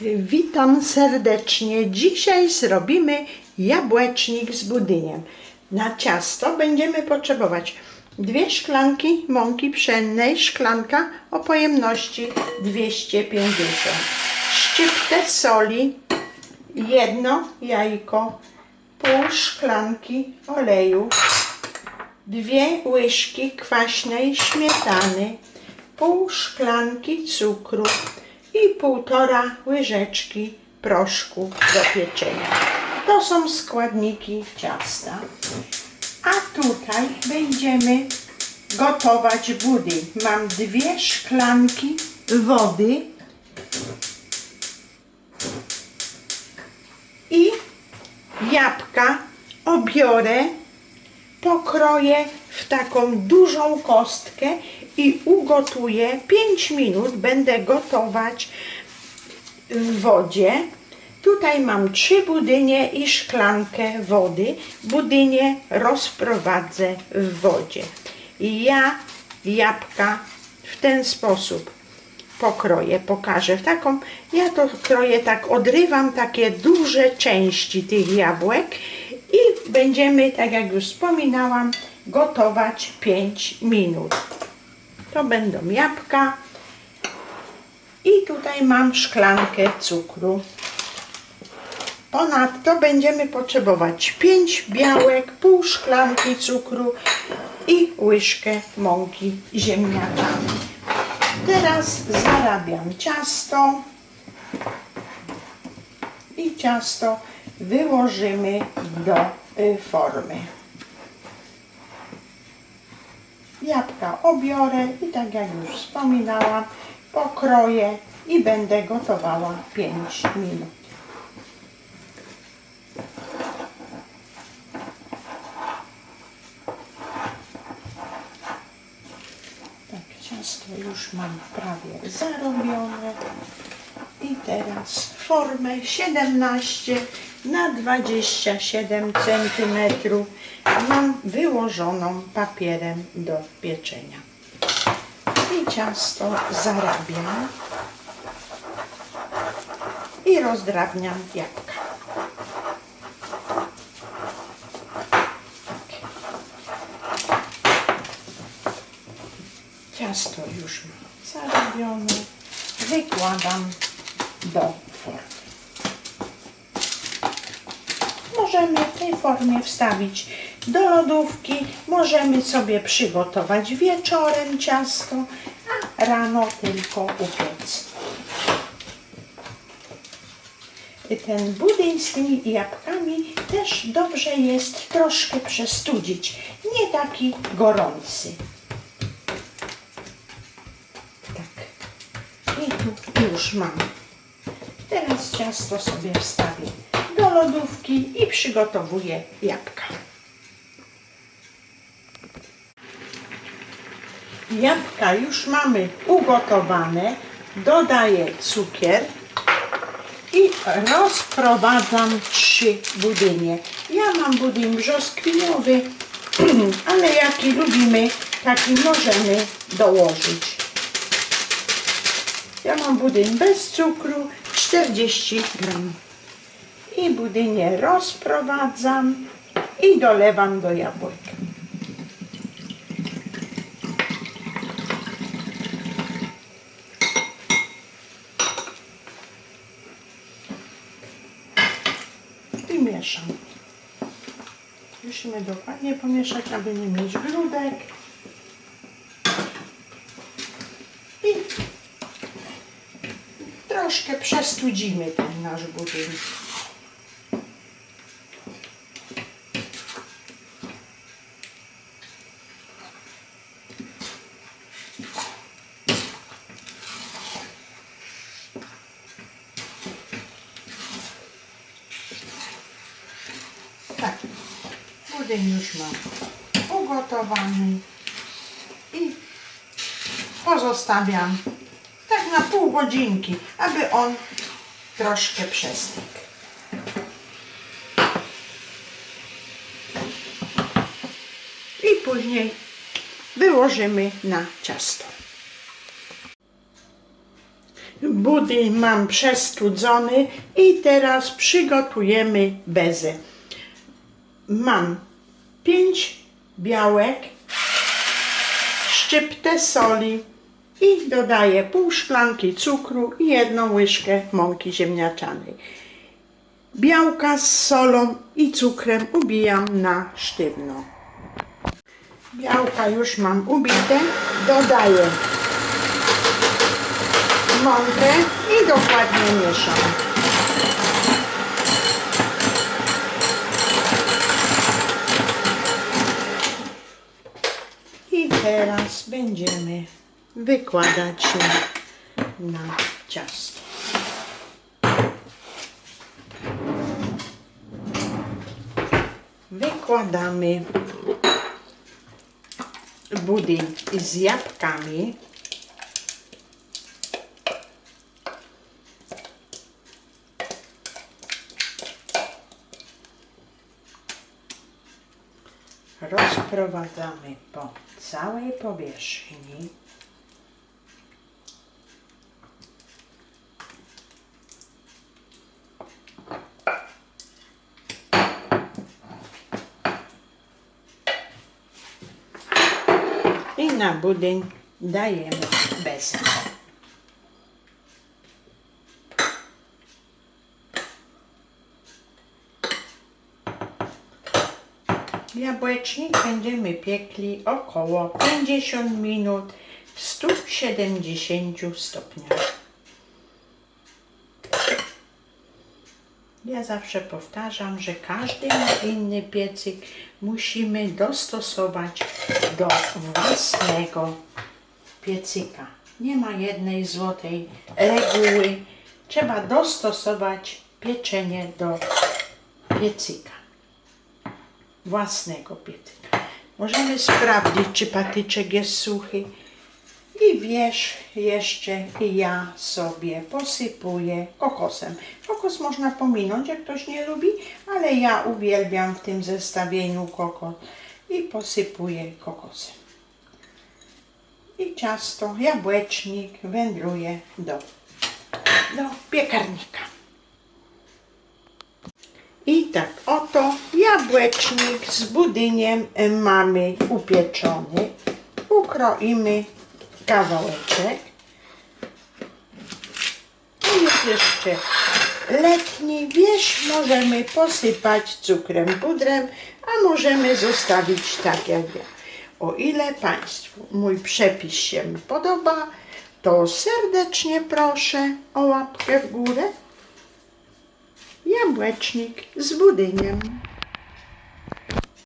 Witam serdecznie. Dzisiaj zrobimy jabłecznik z budyniem. Na ciasto będziemy potrzebować dwie szklanki mąki pszennej, szklanka o pojemności 250, szczyptę soli, jedno jajko, pół szklanki oleju, dwie łyżki kwaśnej śmietany, pół szklanki cukru i półtora łyżeczki proszku do pieczenia. To są składniki ciasta. A tutaj będziemy gotować budyń. Mam dwie szklanki wody i jabłka obiorę pokroję w taką dużą kostkę i ugotuję 5 minut. Będę gotować w wodzie. Tutaj mam trzy budynie i szklankę wody. Budynie rozprowadzę w wodzie. I ja jabłka w ten sposób pokroję, pokażę. Taką, ja to kroję tak, odrywam takie duże części tych jabłek i będziemy, tak jak już wspominałam, gotować 5 minut. To będą jabłka i tutaj mam szklankę cukru. Ponadto będziemy potrzebować 5 białek, pół szklanki cukru i łyżkę mąki ziemniaczanej. Teraz zarabiam ciasto i ciasto wyłożymy do y, formy. Jabłka obiorę i tak jak już wspominałam, pokroję i będę gotowała 5 minut. Tak, ciasto już mam prawie zarobione. I teraz formę 17 na 27 cm mam wyłożoną papierem do pieczenia. I ciasto zarabiam i rozdrabniam jabłka. Ciasto już mam zarobione. Wykładam do formy. Możemy w tej formie wstawić do lodówki, możemy sobie przygotować wieczorem ciasto, a rano tylko upiec. Ten budyń z tymi jabłkami też dobrze jest troszkę przestudzić, nie taki gorący. Tak. I tu już mam. Teraz ciasto sobie wstawię do lodówki i przygotowuję jabłka. Jabłka już mamy ugotowane. Dodaję cukier i rozprowadzam trzy budynie. Ja mam budyń brzoskwiniowy, ale jaki lubimy, taki możemy dołożyć. Ja mam budyń bez cukru, 40 gram. I budynie rozprowadzam i dolewam do jabłek. I mieszam. Musimy dokładnie pomieszać, aby nie mieć grudek. I troszkę przestudzimy ten nasz budyń. Tak, budyń już mam ugotowany i pozostawiam na pół godzinki, aby on troszkę przestygł. I później wyłożymy na ciasto. Budyń mam przestudzony i teraz przygotujemy bezę. Mam 5 białek, szczyptę soli i dodaję pół szklanki cukru i jedną łyżkę mąki ziemniaczanej. Białka z solą i cukrem ubijam na sztywno. Białka już mam ubite, dodaję mąkę i dokładnie mieszam. I teraz będziemy wykładać na, ciasto. Wykładamy budyń z jabłkami. Rozprowadzamy po całej powierzchni. Na budyń dajemy bezę. Jabłecznik będziemy piekli około 50 minut w 170 stopniach. Zawsze powtarzam, że każdy ma inny piecyk. Musimy dostosować do własnego piecyka. Nie ma jednej złotej reguły. Trzeba dostosować pieczenie do piecyka. Własnego piecyka. Możemy sprawdzić, czy patyczek jest suchy. I wierzch jeszcze ja sobie posypuję kokosem. Kokos można pominąć, jak ktoś nie lubi, ale ja uwielbiam w tym zestawieniu kokos i posypuję kokosem. I ciasto, jabłecznik wędruje do, do piekarnika. I tak oto jabłecznik z budyniem mamy upieczony. Ukroimy kawałeczek. I jest jeszcze letni wierzch możemy posypać cukrem pudrem, a możemy zostawić tak jak ja. O ile Państwu mój przepis się podoba, to serdecznie proszę o łapkę w górę. Jabłecznik z budyniem.